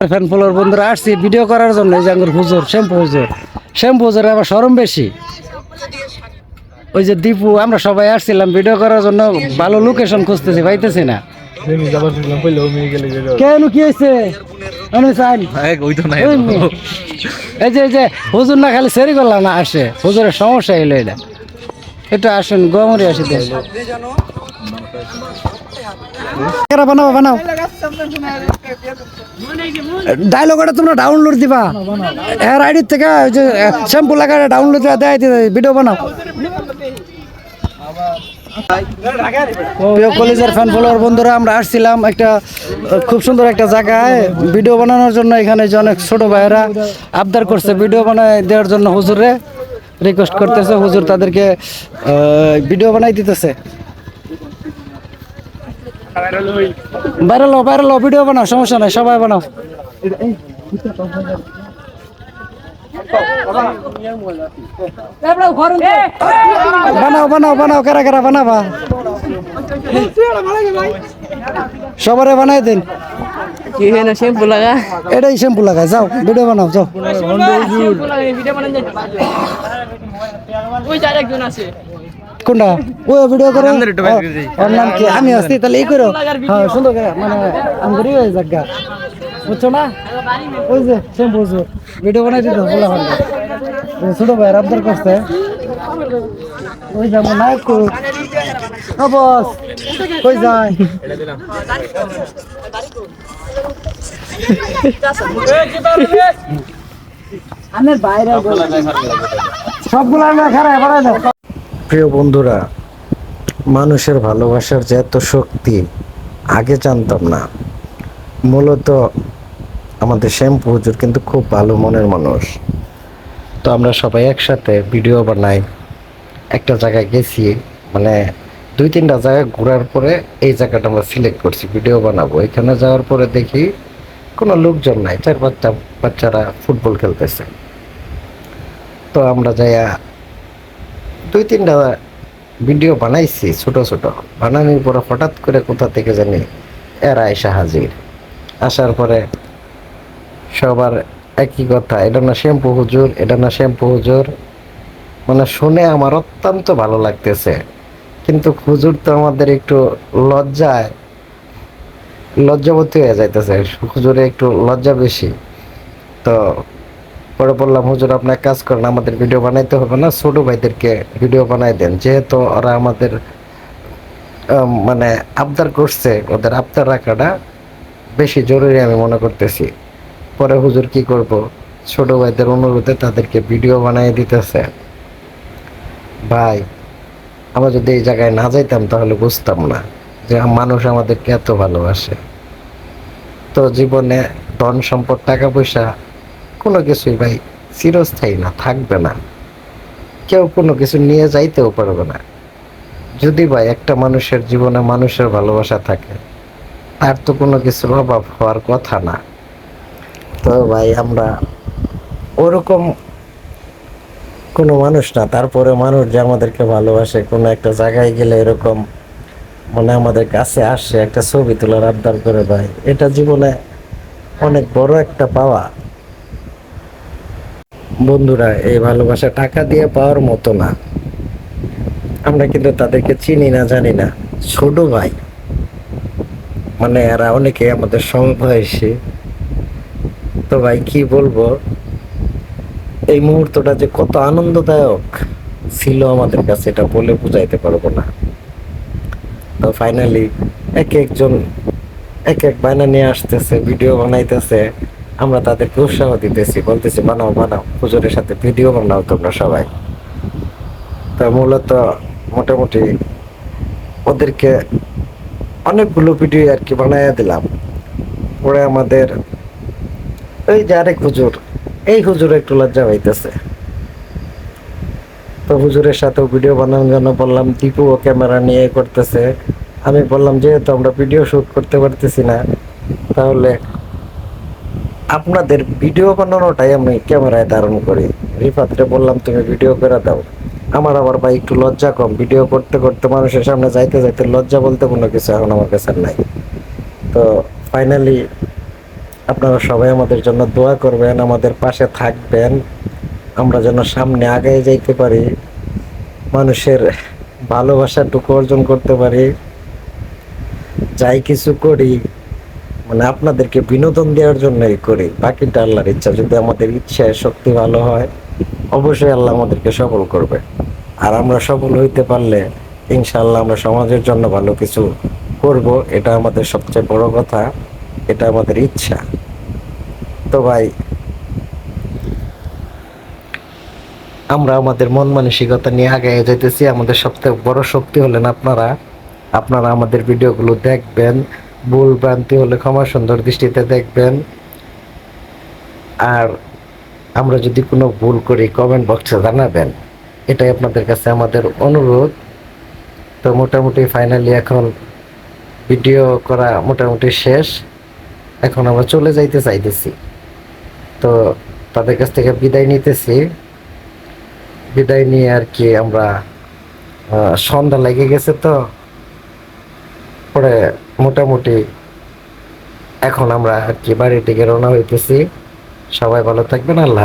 Fan follower বন্ধুরা আসছি video করার জন্য এই যে আঙ্গুর হুজুর শ্যাম্পু হুজুর। শ্যাম্পু আবার সরম বেশি। ওই যে দীপু আমরা সবাই আসছিলাম ভিডিও করার জন্য ভালো লোকেশন খুঁজতেছি পাইতেছি না। কেন কি হয়েছে? এই যে এই যে হুজুর না খালি সেরি করলাম না আসে। হুজুরের সমস্যা এলো এটা। এটা আসেন গমরি আসি দেশ বানাও বানাও। ডায়লগ এটা তোমরা ডাউনলোড দিবা। এর আইডি থেকে ওই যে শ্যাম্পু লাগায় ডাউনলোড দিবা দেয় দিতে ভিডিও বানাও। প্রিয় কলেজের ফ্যান ফলোয়ার বন্ধুরা, আমরা আসছিলাম একটা, খুব সুন্দর একটা জায়গায় ভিডিও বানানোর জন্য। এখানে যে অনেক ছোট ভাইয়েরা আবদার করছে ভিডিও বানায় দেওয়ার জন্য হুজুরে। রিকোয়েস্ট করতেছে, হুজুর তাদেরকে ভিডিও বানাই দিতেছে। বাইরে লো বাইরে লো ভিডিও বানাও, সমস্যা নাই, সবাই বানাও। বানাও বানাও বানাও, কারা কারা বানাবা? সবারে বানাই দিন। কি হয় না শ্যাম্পু লাগা? এটাই শ্যাম্পু লাগায় যাও ভিডিও বানাও যাও। লাগা ওই একজন আছে। কোনটা? ও ভিডিও করো। ওর নাম কি? আমি আসছি তাহলে এই করো। হ্যাঁ সুন্দর মানে আমি করি ওই জায়গা বুঝছ না? ওই যে শ্যাম্পু ভিডিও বানাই দিত বলা ভালো ছোট ভাই আবদার করছে। ওই যাব না একটু বস কই যায় আমের বাইরে সবগুলো আমি খারাপ বাড়াই দাও প্রিয় বন্ধুরা, মানুষের ভালোবাসার যে এত শক্তি, আগে জানতাম না। মূলত আমাদের শ্যাম্পু হুজুর কিন্তু খুব ভালো মনের মানুষ। তো আমরা সবাই একসাথে ভিডিও বানাই। একটা জায়গায় গেছি মানে দুই তিনটা জায়গায় ঘোরার পরে এই জায়গাটা আমরা সিলেক্ট করছি, ভিডিও বানাবো। এখানে যাওয়ার পরে দেখি কোনো লোকজন নাই, চার বাচ্চা বাচ্চারা ফুটবল খেলতেছে। তো আমরা যাইয়া দুই তিনটা ভিডিও বানাইছি ছোট ছোট। বানানোর পরে হঠাৎ করে কোথা থেকে জানি এরা এসে হাজির। আসার পরে সবার একই কথা, এটা না শ্যাম্পু হুজুর, এটা না শ্যাম্পু হুজুর। মানে শুনে আমার অত্যন্ত ভালো লাগতেছে। কিন্তু হুজুর তো আমাদের একটু লজ্জায় লজ্জাবতী হয়ে যাইতেছে। হুজুরে একটু লজ্জা বেশি। তো পরে বললাম, হুজুর, আপনি এক কাজ করেন, আমাদের ভিডিও বানাইতে হবে না। ছোট ভাইদেরকে ভিডিও বানাই দেন। যেহেতু ওরা আমাদের মানে আবদার করছে, ওদের আবদার রাখাটা বেশি জরুরি আমি মনে করতেছি। পরে হুজুর কি করব? ছোট ভাইদের অনুরোধে তাদেরকে ভিডিও বানিয়ে দিতেছে। ভাই, আমরা যদি এই জায়গায় না যাইতাম তাহলে বুঝতাম না। যে মানুষ আমাদেরকে এত ভালোবাসে। তো জীবনে ধন, সম্পদ টাকা পয়সা কোনো কিছুই ভাই চিরস্থায়ী না, থাকবে না। কেউ কোনো কিছু নিয়ে যাইতেও পারবে না। যদি ভাই একটা মানুষের জীবনে মানুষের ভালোবাসা থাকে, তার তো কোনো কিছুর অভাব হওয়ার কথা না। তো ভাই আমরা ওরকম কোনো মানুষ না, তারপরে মানুষ যে আমাদেরকে ভালোবাসে, কোনো একটা জায়গায় গেলে এরকম মানে আমাদের কাছে আসে একটা ছবি তোলার আবদার করে ভাই। এটা জীবনে অনেক বড় একটা পাওয়া। বন্ধুরা, এই ভালোবাসা টাকা দিয়ে পাওয়ার মতো না। আমরা কিন্তু তাদেরকে চিনি না, জানি না। ছোট ভাই। মানে এরা অনেকে আমাদের সমবয়সী। তো ভাই, কি বলব? এই মুহূর্তটা যে কত আনন্দদায়ক ছিল আমাদের কাছে, এটা বলে বুঝাইতে পারব না। তো ফাইনালি এক একজন, এক এক বায়না নিয়ে আসতেছে ভিডিও বানাইতেছে। আমরা তাদেরকে উৎসাহ দিতেছি, বলতেছি, বানাও বানাও, হুজুরের সাথে ভিডিও বানাও তোমরা সবাই। তো মূলত মোটামুটি ওদেরকে অনেকগুলো ভিডিও আর কি বানাইয়া দিলাম। পরে আমাদের, এই যে আরেক হুজুর, এই হুজুর একটু লজ্জা পাইতেছে। তো হুজুরের সাথে ভিডিও বানানোর জন্য বললাম দীপু ও ক্যামেরা নিয়ে করতেছে? আমি বললাম, যেহেতু আমরা ভিডিও শ্যুট করতে পারতেছি না, তাহলে আপনাদের ভিডিও বানানোটাই আমি ক্যামেরায় ধারণ করি। রিফাতরে বললাম, তুমি ভিডিও করে দাও। আমার আবার ভাই একটু লজ্জা কম ভিডিও করতে করতে মানুষের সামনে যাইতে যাইতে লজ্জা বলতে কোনো কিছু এখন আমার কাছে নাই। তো ফাইনালি আপনারা সবাই আমাদের জন্য দোয়া করবেন, আমাদের পাশে থাকবেন। আমরা যেন সামনে আগায় যাইতে পারি, মানুষের ভালোবাসাটুকু অর্জন করতে পারি, যাই কিছু করি মানে আপনাদেরকে বিনোদন দেওয়ার জন্যই করি, বাকিটা আল্লাহর ইচ্ছা। যদি আমাদের ইচ্ছায় শক্তি ভালো হয়, অবশ্যই আল্লাহ আমাদেরকে সফল করবে। আর আমরা সফল হইতে পারলে ইনশাল্লাহ আমরা সমাজের জন্য ভালো কিছু করব, এটা আমাদের সবচেয়ে বড় কথা, এটা আমাদের ইচ্ছা। তো ভাই আমরা আমাদের মন মানসিকতা নিয়ে আগে যেতেছি আমাদের সবথেকে বড় শক্তি হলেন আপনারা। আপনারা আমাদের ভিডিওগুলো দেখবেন, ভুল ভ্রান্তি হলে ক্ষমা সুন্দর দৃষ্টিতে দেখবেন। আর আমরা যদি কোনো ভুল করি কমেন্ট বক্সে জানাবেন। এটাই আপনাদের কাছে আমাদের অনুরোধ। তো মোটামুটি ফাইনালি এখন ভিডিও করা মোটামুটি শেষ। এখন আমরা চলে যাইতে চাইতেছি। তো তাদের কাছ থেকে বিদায় নিতেছি। বিদায় নিয়ে আর কি আমরা সন্ধ্যা লেগে গেছে তো পরে মোটামুটি এখন আমরা আর কি বাড়ির দিকে রওনা হইতেছি সবাই ভালো থাকবেন, আল্লাহ।